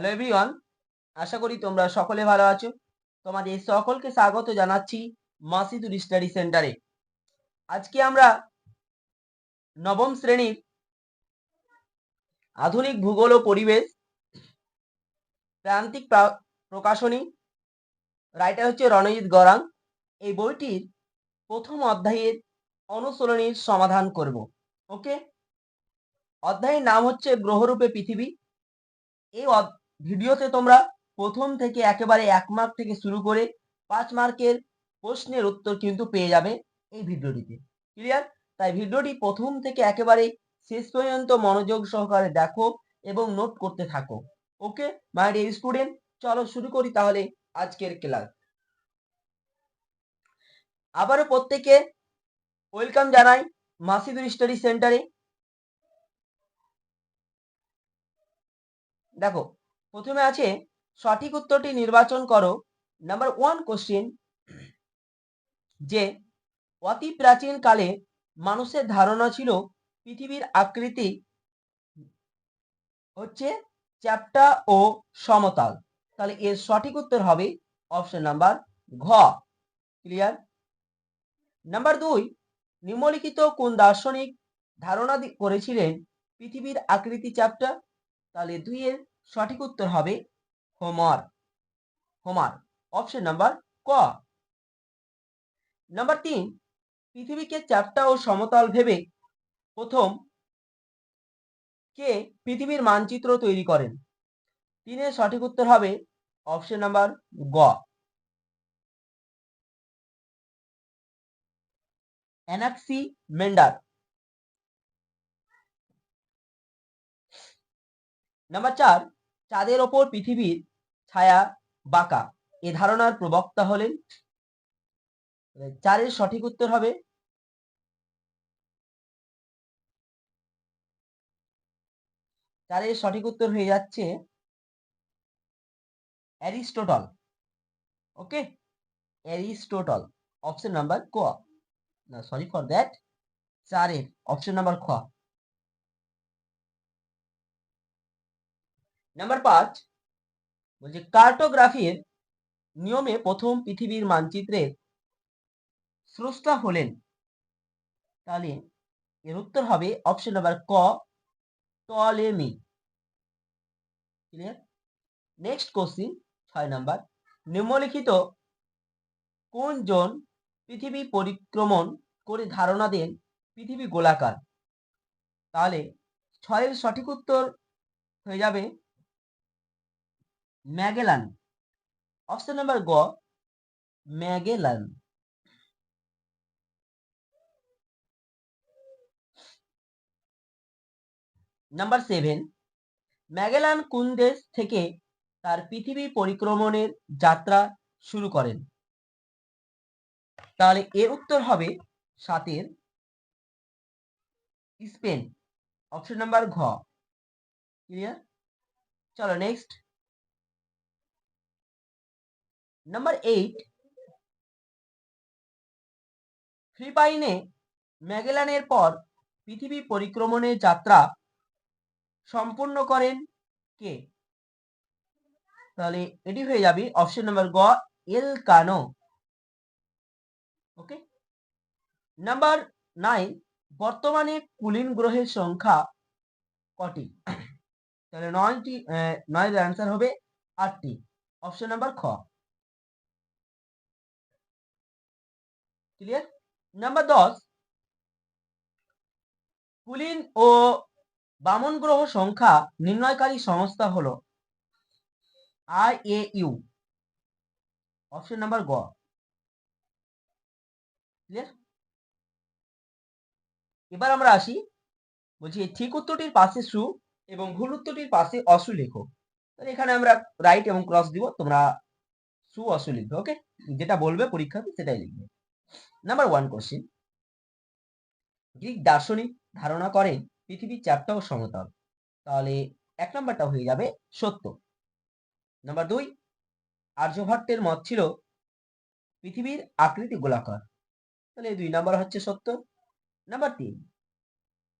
Hello everyone আশা করি তোমরা সকলে ভালো আছো। তোমাদের সকলকে স্বাগত জানাচ্ছি মাসিদুর স্টাডি সেন্টারে। আজকে আমরা নবম শ্রেণির আধুনিক ভূগোল ও পরিবেশ প্রান্তিক প্রকাশনী রাইটার হচ্ছে রণজিৎ গরাং। এই বইটির প্রথম অধ্যায়ের অনুশীলনীর সমাধান করব, ওকে? অধ্যায়ের নাম হচ্ছে গ্রহরূপে পৃথিবী। এই ভিডিওতে তোমরা প্রথম থেকে একেবারে এক মার্ক থেকে শুরু করে পাঁচ মার্কের প্রশ্নের উত্তর কিন্তু পেয়ে যাবে এই ভিডিওটিতে। ক্লিয়ার তাই ভিডিওটি প্রথম থেকে একেবারে শেষ পর্যন্ত মনোযোগ সহকারে দেখো এবং নোট করতে থাকো। ওকে মাই ডিয়ার স্টুডেন্ট চলো শুরু করি তাহলে আজকের ক্লাস আবারও প্রত্যেকে ওয়েলকাম জানাই মাসিদুর স্টাডি সেন্টারে দেখো প্রথমে আছে, সঠিক উত্তরটি নির্বাচন করো। নাম্বার ওয়ান কোশ্চেন যে অতি প্রাচীন কালে মানুষের ধারণা ছিল পৃথিবীর আকৃতি হচ্ছে চ্যাপ্টা ও সমতল। তাহলে এর সঠিক উত্তর হবে অপশন নাম্বার ঘ। ক্লিয়ার নাম্বার দুই, নিম্নলিখিত কোন দার্শনিক ধারণা করেছিলেন পৃথিবীর আকৃতি চ্যাপ্টা? তাহলে দুই এর সঠিক উত্তর হবে হোমার। হোমার অপশন নাম্বার ক। নাম্বার তিন, পৃথিবীকে চ্যাপ্টা ও সমতল ভেবে প্রথম কে পৃথিবীর মানচিত্র তৈরি করেন? তিনের সঠিক উত্তর হবে অপশন নাম্বার গ। অ্যানাক্সি মেন্ডার। নাম্বার চার চাঁদের ওপর পৃথিবীর ছায়া বাঁকা। এ ধারণার প্রবক্তা হলেন চারের সঠিক উত্তর হবে চারের সঠিক উত্তর হয়ে যাচ্ছে Aristotle. Okay? Aristotle option number ক। না সরি ফর দ্যাট চারের অপশন নাম্বার খ। নাম্বার পাঁচ, বলছে কার্টোগ্রাফির নিয়মে প্রথম পৃথিবীর মানচিত্রের স্রষ্টা হলেন। তাহলে এর উত্তর হবে অপশন নাম্বার ক টলেমি ক্লিয়ার নেক্সট কোশ্চিন ছয় নাম্বার নিম্নলিখিত কোন জন পৃথিবী পরিক্রমণ করে ধারণা দেন পৃথিবী গোলাকার? তাহলে ছয়ের সঠিক উত্তর হয়ে যাবে ম্যাগেলান। অপশন নাম্বার গ, ম্যাগেলান। নাম্বার সেভেন ম্যাগেলান কোন দেশ থেকে তার পৃথিবী পরিক্রমণের যাত্রা শুরু করেন? তাহলে এর উত্তর হবে সাতের। স্পেন। অপশন নাম্বার ঘ। ক্লিয়ার চলো নেক্সট নাম্বার এইট ফিলিপাইনে ম্যাগেলানের পর পৃথিবী পরিক্রমণের যাত্রা সম্পূর্ণ করেন কে? তাহলে এটি হয়ে যাবে অপশন নাম্বার গ El Cano okay number nine বর্তমানে কুলিন গ্রহের সংখ্যা কটি? তাহলে নয়টি নয়ের অ্যান্সার হবে আটটি। অপশন নাম্বার খ ক্লিয়ার নাম্বার দশ. কুলিন ও বামন গ্রহ সংখ্যা নির্ণয়কারী সংস্থা হলো I A U. Option number গ। এবার আমরা আসি, বলছি ঠিক উত্তরটির পাশে সু এবং ভুল উত্তরটির পাশে অসু লেখো। তাহলে এখানে আমরা রাইট এবং ক্রস দিব, তোমরা সু, অসু লিখবে ওকে যেটা বলবে পরীক্ষাতে সেটাই লিখবে। নাম্বার ওয়ান কোশ্চেন গ্রিক দার্শনিক ধারণা করেন পৃথিবীর চ্যাপ্টা ও সমতল। তাহলে এক নাম্বারটা হয়ে যাবে সত্য। নাম্বার দুই, আর্যভট্টের মত ছিল পৃথিবীর আকৃতি গোলাকার। তাহলে দুই নাম্বার হচ্ছে সত্য। নাম্বার তিন,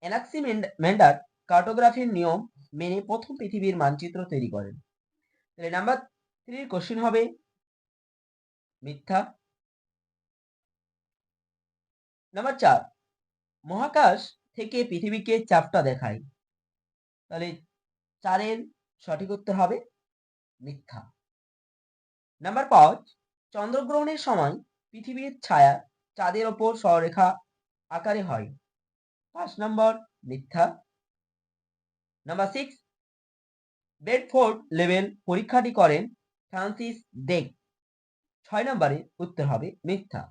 অ্যানাক্সি মেন্ডার কার্টোগ্রাফির নিয়ম মেনে প্রথম পৃথিবীর মানচিত্র তৈরি করেন। তাহলে নাম্বার থ্রির কোশ্চেন হবে মিথ্যা। নাম্বার চার, মহাকাশ থেকে পৃথিবীকে চাপটা দেখায়। তাহলে চারের সঠিক উত্তর হবে মিথ্যা। নাম্বার পাঁচ, চন্দ্রগ্রহণের সময় পৃথিবীর ছায়া চাঁদের ওপর সরেখা আকারে হয়। পাঁচ নম্বর মিথ্যা। নাম্বার সিক্স বেডফোর্ড লেভেল পরীক্ষাটি করেন ফ্রান্সিস ডেক। ছয় নম্বরে উত্তর হবে মিথ্যা।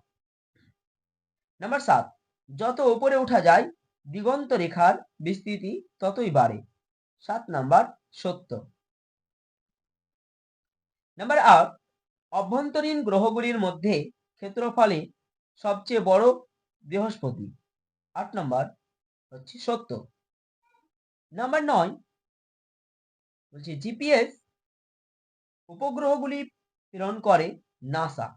নাম্বার সাত যত উপরে ওঠা যায়, দিগন্ত রেখার বিস্তৃতি ততই বাড়ে। সাত নাম্বার সত্য নাম্বার আট, অভ্যন্তরীণ গ্রহগুলির মধ্যে ক্ষেত্রফলে সবচেয়ে বড় বৃহস্পতি। আট নম্বর হচ্ছে সত্য নাম্বার নয়, বলছে জিপিএস উপগ্রহগুলি প্রেরণ করে নাসা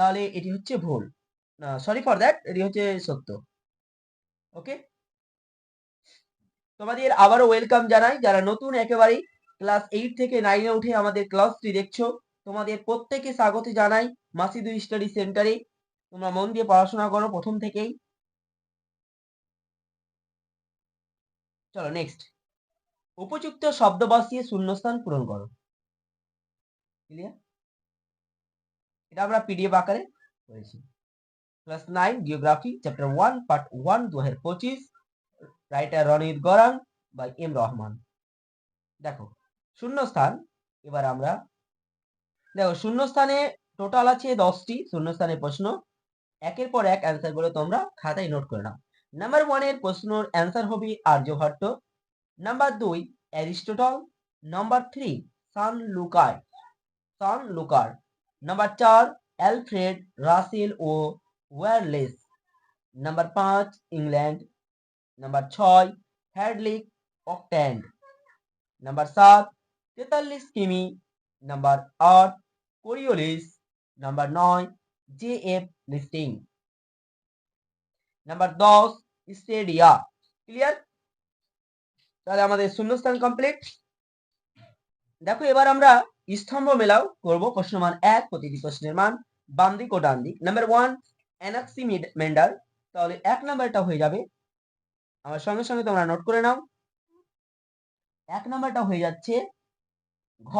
তাহলে এটি হচ্ছে ভুল। সরি ফর দ্যাট এটি হচ্ছে সত্য। ওকে তোমাদের আবারও ওয়েলকাম জানাই। যারা নতুন একেবারেই ক্লাস এইট থেকে নাইনে উঠে আমাদের ক্লাসটি দেখছ, তোমাদের প্রত্যেকে স্বাগত জানাই মাসিদু স্টাডি সেন্টারে তোমরা মন দিয়ে পড়াশোনা করো প্রথম থেকেই। চলো নেক্সট উপযুক্ত শব্দ বসিয়ে শূন্যস্থান পূরণ করো। ক্লিয়ার এটা আমরা পিডিএফ আকারে করেছি। Class nine geography chapter one part one দু হাজার পঁচিশ writer Ronit Gorang by M Rahman. দেখো, শূন্যস্থান, এবার আমরা, দেখো, শূন্যস্থানে টোটাল আছে দশটি, শূন্যস্থানের প্রশ্ন। একের পর এক অ্যান্সারগুলো তোমরা খাতায় নোট করে নাও। নাম্বার ওয়ানের প্রশ্নর অ্যান্সার হবে আর্যভট্ট নাম্বার দুই Aristotle number three sun looker sun looker number চার অ্যালফ্রেড রাসেল ও ওয়ারলেস নাম্বার পাঁচ ইংল্যান্ড নাম্বার ছয় হ্যাডলিক অকট্যান্ড নাম্বার সাত, তেতাল্লিশ কিমি. নাম্বার আট কোরিওলিস নাম্বার নয় জে এফ লিস্টিং নাম্বার দশ স্টেডিয়া ক্লিয়ার তাহলে আমাদের শূন্যস্থান কমপ্লিট দেখো এবার আমরা স্তম্ভ মেলাও করব, প্রশ্ন মান এক, প্রতিটি প্রশ্নের মান বাম দিক ও ডান দিক। নাম্বার ওয়ান অ্যানাক্সি মেন্ডার তাহলে এক নাম্বারটা হয়ে যাবে। আমার সঙ্গে সঙ্গে তোমরা নোট করে নাও। এক নাম্বারটা হয়ে যাচ্ছে ঘ।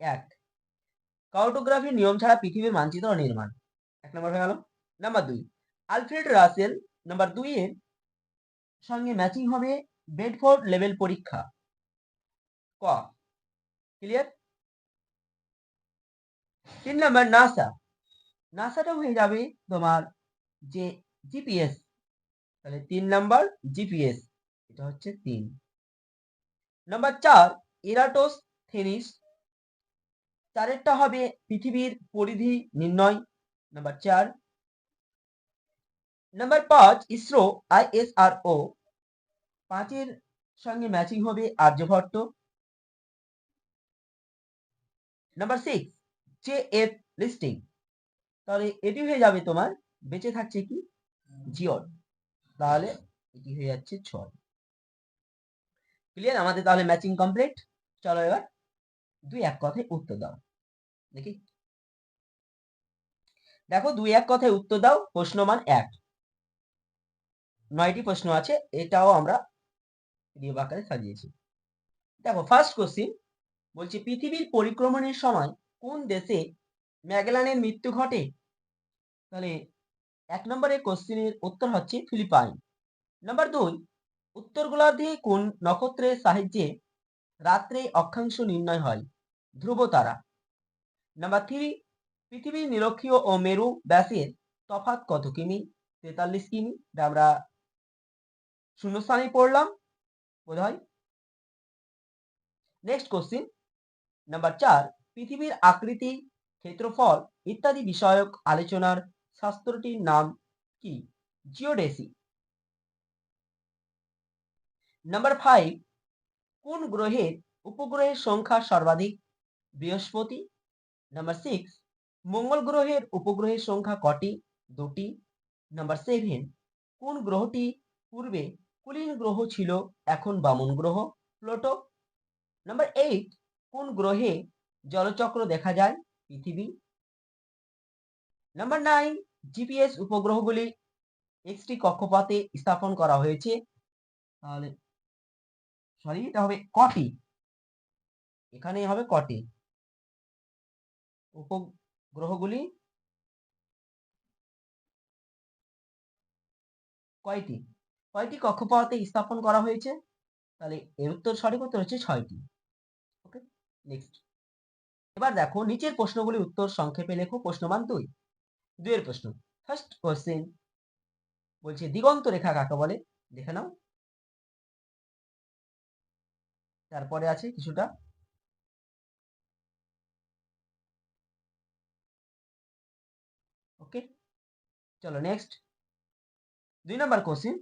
এক। কার্টোগ্রাফির নিয়ম ছাড়া পৃথিবীর মানচিত্র নির্মাণ। এক নম্বর হয়ে গেল। নাম্বার দুই, আলফ্রেড রাসেল নাম্বার দুই এর সঙ্গে ম্যাচিং হবে বেডফোর্ড লেভেল পরীক্ষা। ক ক্লিয়ার তিন নাম্বার নাসা নাসাটা হয়ে যাবে তোমার যে জিপিএস তাহলে তিন নাম্বার জিপিএস এটা হচ্ছে তিন। নাম্বার চার এরাটোস থেনিস চারেরটা হবে পৃথিবীর পরিধি নির্ণয়। নাম্বার চার। নাম্বার পাঁচ ইসরো আইএসআরও পাঁচের সঙ্গে ম্যাচিং হবে Aryabhata. Number six J F Listing তাহলে এটি হয়ে যাবে তোমার, বেঁচে থাকছে কি? জিওর তাহলে এটি হয়ে যাচ্ছে ছয় ক্লিয়ার আমাদের তাহলে ম্যাচিং কমপ্লিট চলো এবার দুই এক কথায় উত্তর দাও। দেখি। দেখো, দুই এক কথায় উত্তর দাও, প্রশ্ন মান এক। নয়টি প্রশ্ন আছে, এটাও আমরা দেখো ফার্স্ট কোশ্চিন বলছে, পৃথিবীর পরিক্রমণের সময় কোন দেশে ম্যাগেলানের মৃত্যু ঘটে? তাহলে এক নম্বরের কোশ্চিনের উত্তর হচ্ছে ফিলিপাইন। নাম্বার দুই উত্তর গোলার্ধে কোন নক্ষত্রের সাহায্যে রাত্রে অক্ষাংশ নির্ণয় হয়? ধ্রুব তারা নাম্বার থ্রি পৃথিবীর নিরক্ষীয় ও মেরু ব্যাসের তফাৎ কত কিমি? তেতাল্লিশ কিমি। আমরা শূন্যস্থানে পড়লাম বোধ হয় নেক্সট কোশ্চিন নাম্বার চার, পৃথিবীর আকৃতি, ক্ষেত্রফল ইত্যাদি বিষয়ক আলোচনার শাস্ত্রটির নাম কি? জিওডেসি নাম্বার ফাইভ কোন গ্রহের উপগ্রহের সংখ্যা সর্বাধিক? বৃহস্পতি। নাম্বার সিক্স মঙ্গল গ্রহের উপগ্রহের সংখ্যা কটি? দুটি। নাম্বার সেভেন কোন গ্রহটি পূর্বে কুলীন গ্রহ ছিল, এখন বামন গ্রহ? প্লোটো নাম্বার এইট কোন গ্রহে জলচক্র দেখা যায়? পৃথিবী। নাম্বার নাইন জিপিএস উপগ্রহগুলি এক্সটি কক্ষপথে স্থাপন করা হয়েছে। তাহলে সরি এটা হবে কটি? এখানে হবে কটি? উপগ্রহগুলি কয়টি? কয়টি কক্ষপথে স্থাপন করা হয়েছে? তাহলে এর উত্তর সঠিক উত্তর হচ্ছে ছয়টি। নেক্সট এবার দেখো, নিচের প্রশ্নগুলি উত্তর সংক্ষেপে লেখো। প্রশ্নমান দুই। দুইয়ের প্রশ্ন ফার্স্ট কোশ্চেন বলছে, দিগন্ত রেখা কাকে বলে? দেখে নাও। তারপরে আছে কিছুটা। ওকে চলো নেক্সট দুই নম্বর কোশ্চেন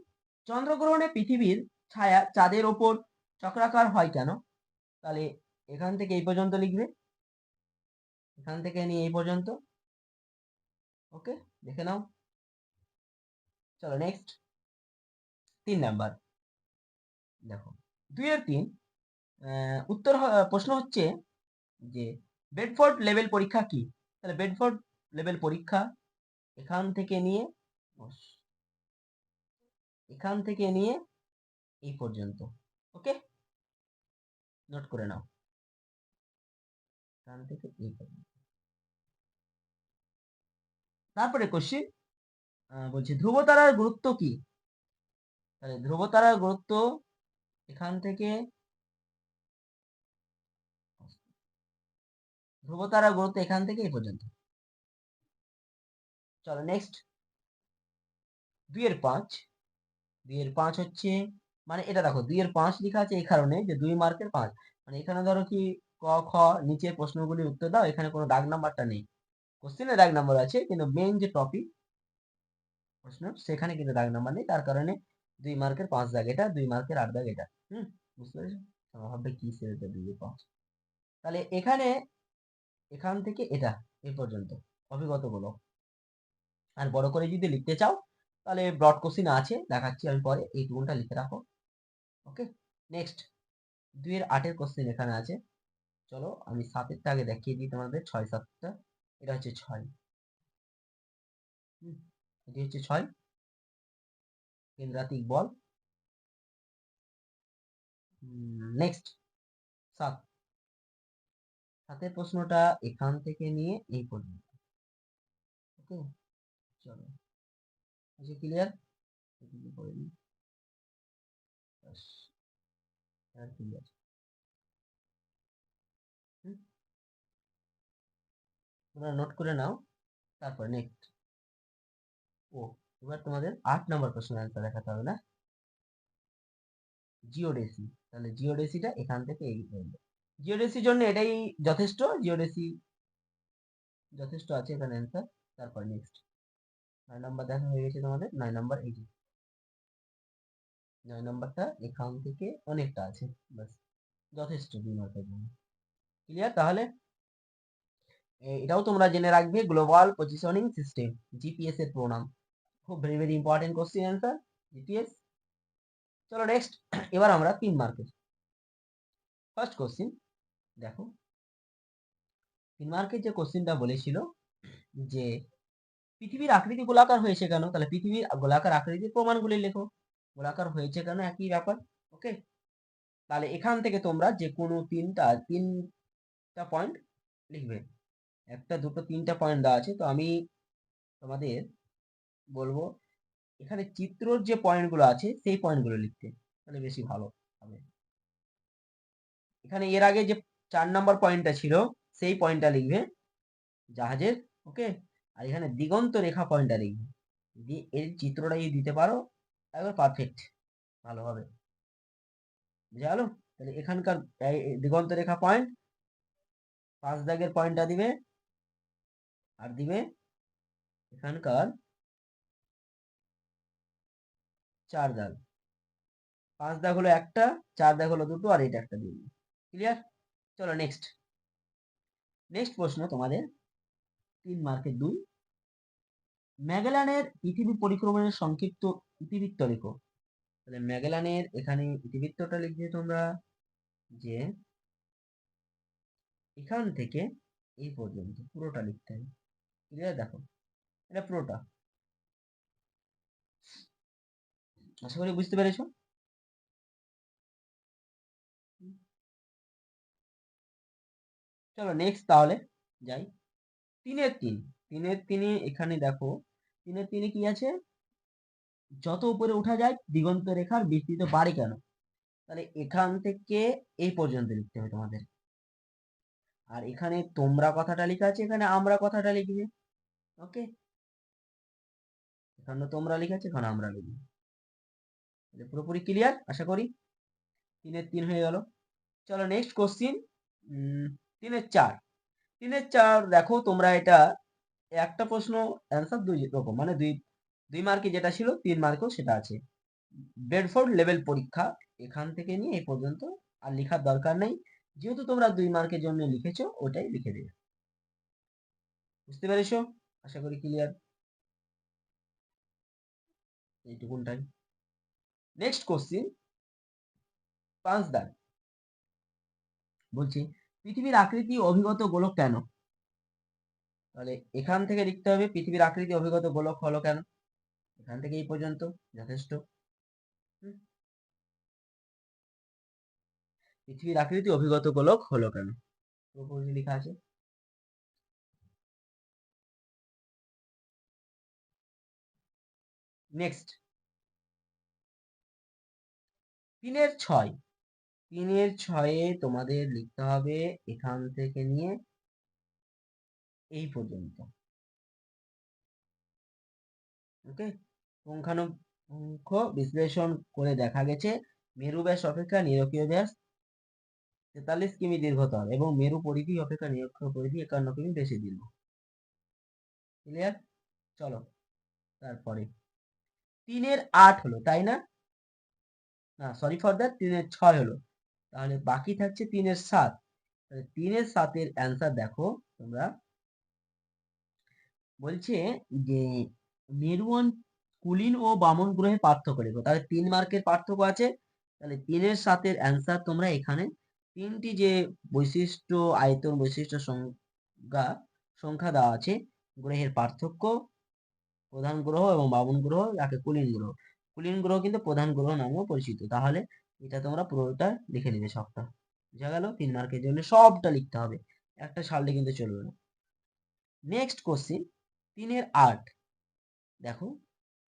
চন্দ্রগ্রহণে পৃথিবীর ছায়া চাঁদের ওপর চক্রাকার হয় কেন? তাহলে এখান থেকে এই পর্যন্ত লিখবে। এখান থেকে নিয়ে এই পর্যন্ত। ওকে, দেখে নাও। চলো নেক্সট তিন নাম্বার। দেখো দুইয়ের তিন উত্তর প্রশ্ন হচ্ছে যে, বেডফোর্ড লেভেল পরীক্ষা কি? তাহলে বেডফোর্ড লেভেল পরীক্ষা এখান থেকে নিয়ে এখান থেকে নিয়ে এই পর্যন্ত। ওকে, নোট করে নাও। এখান থেকে এই তারপরে কোশ্চিন বলছি ধ্রুবতারার গুরুত্ব কি? তাহলে ধ্রুবতারার গুরুত্ব এখান থেকে ধ্রুবতারার গুরুত্ব এখান থেকে এই পর্যন্ত। চলো নেক্সট দুইয়ের পাঁচ। দুইয়ের পাঁচ হচ্ছে মানে এটা দেখো, দুইয়ের পাঁচ লেখা আছে এই কারণে যে দুই মার্কের পাঁচ। মানে এখানে ধরো কি ক, খ, নিচের প্রশ্নগুলি উত্তর দাও, এখানে কোনো দাগ নাম্বারটা নেই। কোশ্চেনে দাগ নাম্বার আছে, কিন্তু মেন যে টপিক প্রশ্ন, সেখানে কিন্তু দাগ নাম্বার নেই, তার কারণে দুই মার্কের পাঁচ দাগ এটা, দুই মার্কের আট দাগ এটা। হুম, বুঝতে পেরেছ? ভাববে কি সেটা দুই পাঁচ তাহলে এখানে, এখান থেকে এটা, এ পর্যন্ত অভিজ্ঞতাগুলো আর বড় করে যদি লিখতে চাও, তাহলে ব্রড কোশ্চিন আছে, দেখাচ্ছি আমি পরে এই টুকুনটা লিখে রাখো। ওকে নেক্সট দুইয়ের আটের কোশ্চিন এখানে আছে। চলো আমি সাতেরটা আগে দেখিয়ে দিই তোমাদের, ছয় সাতটা এটা হচ্ছে ছয়। এটি হচ্ছে ছয়। কেন্দ্রাতিক বল। নেক্সট সাত। সাতের প্রশ্নটা এখান থেকে নিয়ে এই পর্যন্ত। ওকে? চলো। আছে ক্লিয়ার করে নিই। ক্লিয়ার তোমরা নোট করে নাও, তারপর নেক্সট ও, এবার তোমাদের আট নম্বর প্রশ্নের অ্যান্সার দেখাতে হবে না? জিওডেসি তাহলে জিওডেসিটা এখান থেকে এই জিওডেসির জন্য এটাই যথেষ্ট জিওডেসি যথেষ্ট আছে এখানে অ্যান্সার তারপর নেক্সট নয় নাম্বার দেখা হয়ে গেছে তোমাদের, নয় নাম্বার এই যে। নয় নাম্বারটা এখান থেকে অনেকটা আছে বাস যথেষ্ট দুই ক্লিয়ার তাহলে এটাও তোমরা জেনে রাখবে গ্লোবাল পজিশনিং সিস্টেম জিপিএস এর প্রোনাম খুব very very important question answer GPS চলো নেক্সট এবার আমরা তিন মার্কের ফার্স্ট কোশ্চিন দেখো। তিন মার্কের যে কোশ্চিনটা বলেছিল, যে পৃথিবীর আকৃতি গোলাকার হয়েছে কেন? তাহলে পৃথিবীর গোলাকার আকৃতির প্রমাণগুলি লেখো। গোলাকার হয়েছে কেন? একই ব্যাপার ওকে তাহলে এখান থেকে তোমরা যে কোনো তিনটা তিনটা পয়েন্ট লিখবে। একটা, দুটো, তিনটা পয়েন্ট দেওয়া আছে। তো আমি তোমাদের বলব, এখানে চিত্রর যে পয়েন্টগুলো আছে, সেই পয়েন্টগুলো লিখতে, তাহলে বেশি ভালো হবে। এখানে এর আগে যে চার নম্বর পয়েন্টটা ছিল, সেই পয়েন্টটা লিখবে জাহাজের ওকে আর এখানে দিগন্ত রেখা পয়েন্টটা লিখবে। যদি এর চিত্রটা যদি দিতে পারো একবার পারফেক্ট ভালো হবে। বুঝে গেল? তাহলে এখানকার দিগন্ত রেখা পয়েন্ট পাঁচ দাগের পয়েন্টটা দিবে আর দিবে এখানকার চার দাগ। পাঁচ দাগ হলো একটা, চার দাগ হলো দুটো, আর এটা একটা দিয়ে ক্লিয়ার চলো নেক্সট নেক্সট প্রশ্ন তোমাদের। তিন মার্কের দুই। ম্যাগেলানের পৃথিবী পরিক্রমণের সংক্ষিপ্ত ইতিবৃত্ত লেখো। তাহলে ম্যাগেলানের এখানে ইতিবৃত্তটা লিখবে তোমরা যে এখান থেকে এই পর্যন্ত পুরোটা লিখতে হবে। ক্লিয়ার দেখো, এটা পুরোটা। আশা করি বুঝতে পেরেছ? চলো নেক্সট তাহলে যাই। তিনের তিন। তিনের তিনে এখানে দেখো, তিনের তিনে কি আছে? যত উপরে উঠা যায়, দিগন্ত রেখার বিস্তৃত বাড়ে কেন? তাহলে এখান থেকে এই পর্যন্ত লিখতে হবে তোমাদের। আর এখানে তোমরা কথাটা লেখা আছে, এখানে আমরা কথাটা লিখবে। ওকে এখানে তোমরা লেখা আছে এখানে আমরা লিখব। পুরোপুরি ক্লিয়ার আশা করি? তিনের তিন হয়ে গেল। চলো নেক্সট কোশ্চিন তিনের চার। তিনের চার, দেখো তোমরা এটা একটা প্রশ্ন অ্যান্সার দুই রকম মানে দুই দুই মার্কে যেটা ছিল, তিন মার্কেও সেটা আছে। বেডফোর্ড লেভেল পরীক্ষা, এখান থেকে নিয়ে এই পর্যন্ত আর লেখার দরকার নেই। যেহেতু তোমরা দুই মার্কের জন্য লিখেছো, ওটাই লিখে দেবে। বুঝতে পেরেছ? আশা করি ক্লিয়ার এইটুকুনটাই নেক্সট কোশ্চিন পাঁচ দাগ। বলছি, পৃথিবীর আকৃতি অভিগত গোলক কেন? তাহলে এখান থেকে লিখতে হবে, পৃথিবীর আকৃতি অভিগত গোলক হলো কেন? এখান থেকে এই পর্যন্ত, যথেষ্ট। পৃথিবীর আকৃতি অভিগত গোলক হলো কেন? লেখা আছে। নেক্সট তিনের ছয়। তিনের ছয়ে তোমাদের লিখতে হবে এখান থেকে নিয়ে এই পর্যন্ত। ওকে পুঙ্খানুপুঙ্খ বিশ্লেষণ করে দেখা গেছে। মেরু ব্যাস অপেক্ষা নিরক্ষীয় ব্যাস তেতাল্লিশ কিমি দীর্ঘতর এবং মেরু পরিধি অপেক্ষা নিরক্ষীয় পরিধি একান্ন কিমি বেশি দীর্ঘ। ক্লিয়ার চলো, তারপরে। তিনের আট হলো, তাই না? না সরি ফর দ্যাট তিনের ছয় হলো। তাহলে বাকি থাকছে তিনের সাত। তাহলে তিনের সাতের অ্যান্সার দেখো তোমরা। বলছে যে মেরুয়ান কুলিন ও বামন গ্রহে পার্থক্য লেখো তাহলে তিন মার্কের পার্থক্য আছে। তাহলে তিনের সাতের অ্যান্সার তোমরা এখানে। তিনটি যে বৈশিষ্ট্য, আয়তন বৈশিষ্ট্য সংজ্ঞা, সংখ্যা দেওয়া আছে, গ্রহের পার্থক্য। প্রধান গ্রহ এবং বামন গ্রহ, যাকে কুলিন গ্রহ। কুলিন গ্রহ কিন্তু প্রধান গ্রহ নামেও পরিচিত। তাহলে এটা তোমরা পুরোটা লিখে নেবে সবটা। বুঝা গেল? তিন মার্কের জন্য সবটা লিখতে হবে। একটা সালটা কিন্তু চলবে না। নেক্সট কোশ্চিন তিনের আট। দেখো,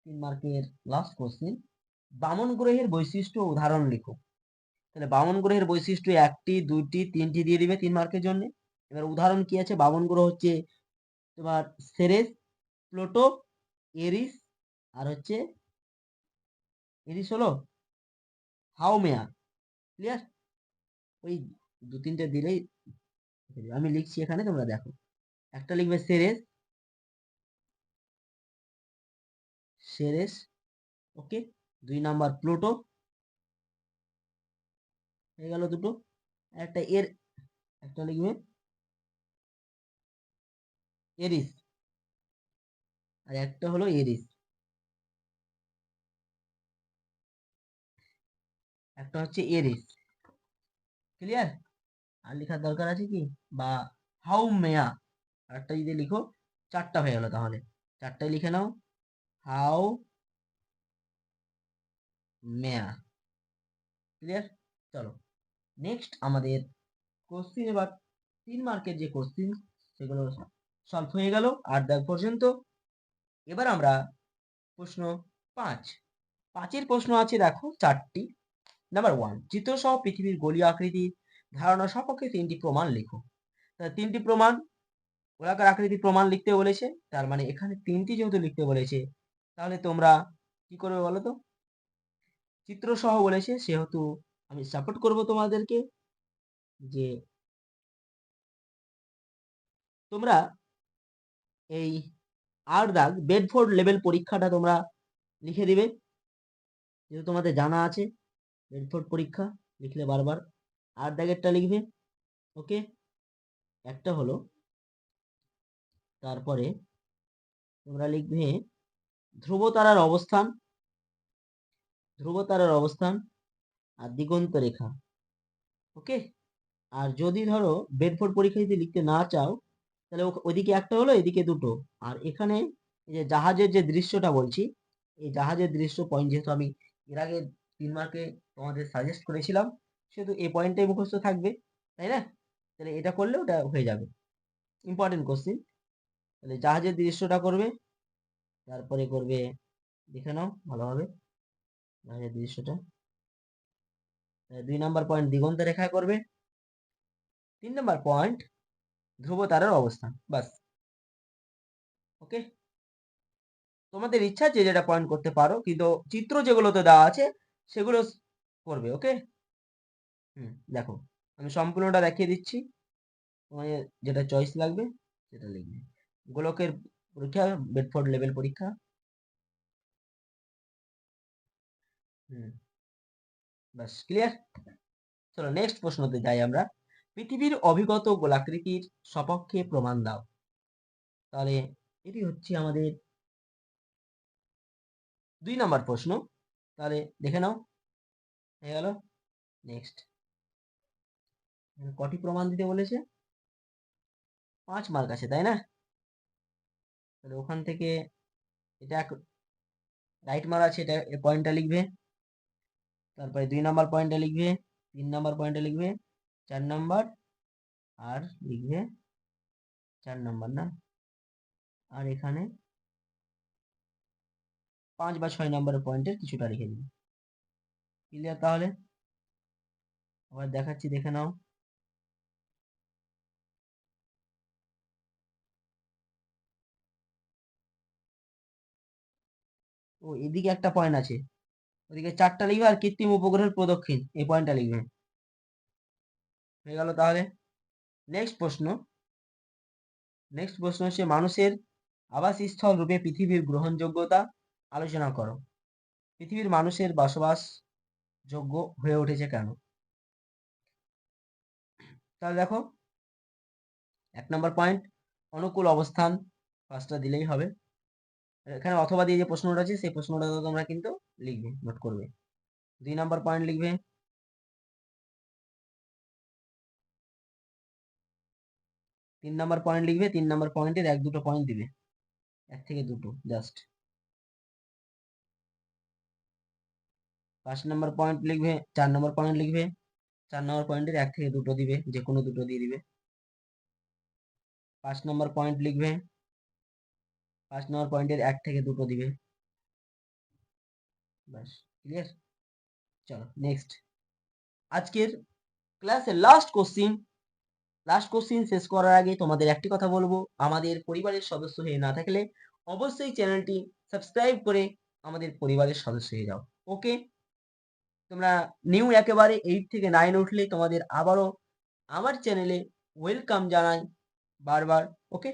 তিন মার্কের লাস্ট কোশ্চিন বামন গ্রহের বৈশিষ্ট্য উদাহরণ লিখো। তাহলে বামন গ্রহের বৈশিষ্ট্য একটি, দুইটি, তিনটি দিয়ে দিবে তিন মার্কের জন্য। এবার উদাহরণ কি আছে? বামন গ্রহ হচ্ছে তোমার সেরেস, প্লোটো এরিস আর হচ্ছে এরিস হলো হাওমেয়া ক্লিয়ার? ওই দু তিনটে দিলেই আমি লিখছি এখানে, তোমরা দেখো। একটা লিখবে সেরেস সেরেস, ওকে, দুই নাম্বার প্লুটো, হয়ে গেল দুটো। একটা এর, একটা লিখবে এরিস। আর একটা হলো এরিস একটা হচ্ছে এরিস ক্লিয়ার আর লেখার দরকার আছে কি? বা হাউ মেয়া আরেকটা যদি লিখো, চারটা হয়ে গেল তাহলে। চারটায় লিখে নাও। হাউ মেয়া ক্লিয়ার চলো। নেক্সট আমাদের কোশ্চিন এবার তিন মার্কের যে কোশ্চিন সেগুলো সলভ হয়ে গেল। আট দাগ পর্যন্ত এবার আমরা প্রশ্ন পাঁচ। পাঁচের প্রশ্ন আছে দেখো, চারটি। নাম্বার ওয়ান চিত্রসহ পৃথিবীর গলীয় আকৃতির ধারণা সপক্ষে তিনটি প্রমাণ লিখো। তিনটি প্রমাণ, গোলাকার আকৃতি প্রমাণ লিখতে বলেছে, তার মানে এখানে তিনটি যেহেতু লিখতে বলেছে, তাহলে তোমরা কি করবে বলো তো? চিত্র সহ বলেছে, সেহেতু আমি সাপোর্ট করব তোমাদেরকে যে তোমরা এই আর দাগ বেডফোর্ড লেভেল পরীক্ষাটা তোমরা লিখে দিবে। যেহেতু তোমাদের জানা আছে বেডফোর্ড পরীক্ষা লিখলে বারবার আর দাগেরটা লিখবে। ওকে? একটা হলো, তারপরে তোমরা লিখবে ধ্রুবতারার অবস্থান ধ্রুবতারার অবস্থান আর দিগন্ত রেখা। ওকে? আর যদি ধরো বেডফোর্ড পরীক্ষা যদি লিখতে না চাও তাহলে ও- ওদিকে একটা হলো, এদিকে দুটো। আর এখানে এই যে জাহাজের যে দৃশ্যটা বলছি, এই জাহাজের দৃশ্য পয়েন্ট যেহেতু আমি এর আগে তিন মার্কে তোমাদের সাজেস্ট করেছিলাম, সেহেতু এই পয়েন্টটাই মুখস্থ থাকবে, তাই না? তাহলে এটা করলে ওটা হয়ে যাবে। ইম্পর্টেন্ট কোশ্চিন তাহলে জাহাজের দৃশ্যটা করবে, তারপরে করবে, দেখে নাও ভালোভাবে জাহাজের দৃশ্যটা। দুই নাম্বার পয়েন্ট দিগন্ত রেখায় করবে। তিন নাম্বার পয়েন্ট ধ্রুব তারের অবস্থান বাস ওকে? তোমাদের ইচ্ছা যে যেটা পয়েন্ট করতে পারো, কিন্তু চিত্র যেগুলোতে দেওয়া আছে, সেগুলো করবে, ওকে? হুম, দেখো, আমি সম্পূর্ণটা দেখিয়ে দিচ্ছি। তোমার যেটা চয়েস লাগবে, সেটা লিখবে। গোলকের পরীক্ষা বেডফোর্ড লেভেল পরীক্ষা। হুম বাস ক্লিয়ার চলো নেক্সট প্রশ্নতে যাই আমরা। পৃথিবীর অভিগত গোলাকৃতির সপক্ষে প্রমাণ দাও। তাহলে এটি হচ্ছে আমাদের দুই নম্বর প্রশ্ন। তাহলে দেখে নাও, হয়ে গেল নেক্সট কটি প্রমাণ দিতে বলেছে? পাঁচ মার্ক আছে, তাই না? তাহলে ওখান থেকে এটা এক রাইট মার আছে, এটা পয়েন্টটা লিখবে। তারপরে দুই নাম্বার পয়েন্টটা লিখবে, তিন নাম্বার পয়েন্টটা লিখবে চার নাম্বার আর লিখবে চার নাম্বার না? আর এখানে পাঁচ বা ছয় নম্বরের পয়েন্টের কিছুটা লিখে দিবে। ক্লিয়ার তাহলে? আবার দেখাচ্ছি, দেখে নাও। ও, এদিকে একটা পয়েন্ট আছে। ওদিকে চারটা লিখবে আর কৃত্রিম উপগ্রহের প্রদক্ষিণ, এই পয়েন্টটা লিখবে। হয়ে গেল তাহলে। নেক্সট প্রশ্ন। নেক্সট প্রশ্ন হচ্ছে, মানুষের আবাসস্থল রূপে পৃথিবীর গ্রহণযোগ্যতা আলোচনা করো। পৃথিবীর মানুষের বসবাস যোগ্য হয়ে উঠেছে কেন? তাহলে দেখো, এক নম্বর পয়েন্ট অনুকূল অবস্থান পাঁচটা দিলেই হবে। এখানে অথবা দিয়ে যে প্রশ্নটা আছে, সেই প্রশ্নটা তোমরা কিন্তু লিখবে, নোট করবে। দুই নম্বর পয়েন্ট লিখবে তিন নাম্বার পয়েন্ট লিখবে, তিন নাম্বার পয়েন্টের এক, দুটো পয়েন্ট দিবে। এক থেকে দুটো জাস্ট পাঁচ নম্বর পয়েন্ট লিখবে, চার নাম্বার পয়েন্ট লিখবে, চার নাম্বার পয়েন্টের এক থেকে দুটো দিবে, যে কোনো দুটো দিয়ে দিবে। পাঁচ নম্বর পয়েন্ট লিখবে, পাঁচ নম্বর পয়েন্টের এক থেকে দুটো দিবে। ব্যাস ক্লিয়ার চলো নেক্সট আজকের ক্লাসের লাস্ট কোশ্চিন লাস্ট কোশ্চিন শেষ করার আগে তোমাদের একটি কথা বলব। আমাদের পরিবারের সদস্য হয়ে না থাকলে অবশ্যই চ্যানেলটি সাবস্ক্রাইব করে আমাদের পরিবারের সদস্য হয়ে যাও। ওকে তোমরা নিউ একেবারে এইট থেকে নাইন উঠলে তোমাদের আবারও আমার চ্যানেলে ওয়েলকাম জানাই বারবার। ওকে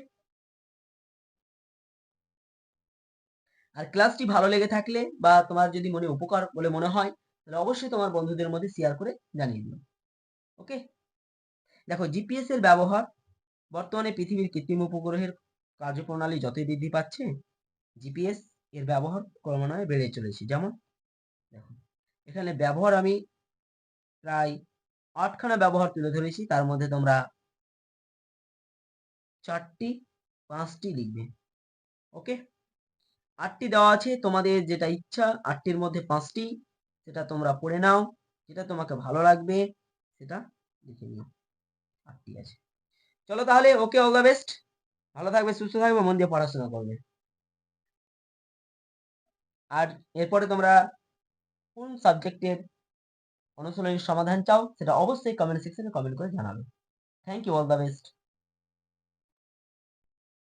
আর ক্লাসটি ভালো লেগে থাকলে বা তোমার যদি মনে উপকার বলে মনে হয়, তাহলে অবশ্যই তোমার বন্ধুদের মধ্যে শেয়ার করে জানিয়ে দিও। ওকে দেখো জিপিএস এর ব্যবহার বর্তমানে পৃথিবীর কৃত্রিম উপগ্রহের কার্যপ্রণালী যতই বৃদ্ধি পাচ্ছে জিপিএস এর ব্যবহার ক্রমান্বয়ে বেড়ে চলেছে। যেমন, দেখো, এখানে ব্যবহার আমি প্রায় আটখানা ব্যবহার তুলে ধরেছি, তার মধ্যে তোমরা চারটি, পাঁচটি লিখবে। ওকে? আটটি দেওয়া আছে, তোমাদের যেটা ইচ্ছা, আটটির মধ্যে পাঁচটি, সেটা তোমরা পড়ে নাও, যেটা তোমাকে ভালো লাগবে, সেটা লিখে নিও। আটটি আছে। চলো তাহলে ওকে অল দ্য বেস্ট ভালো থাকবে, সুস্থ থাকবে, মন দিয়ে পড়াশোনা করবে। আর এরপরে তোমরা কোন সাবজেক্টের অনুশীলনীর সমাধান চাও, সেটা অবশ্যই কমেন্ট সেকশনে কমেন্ট করে জানাবে। Thank you all the best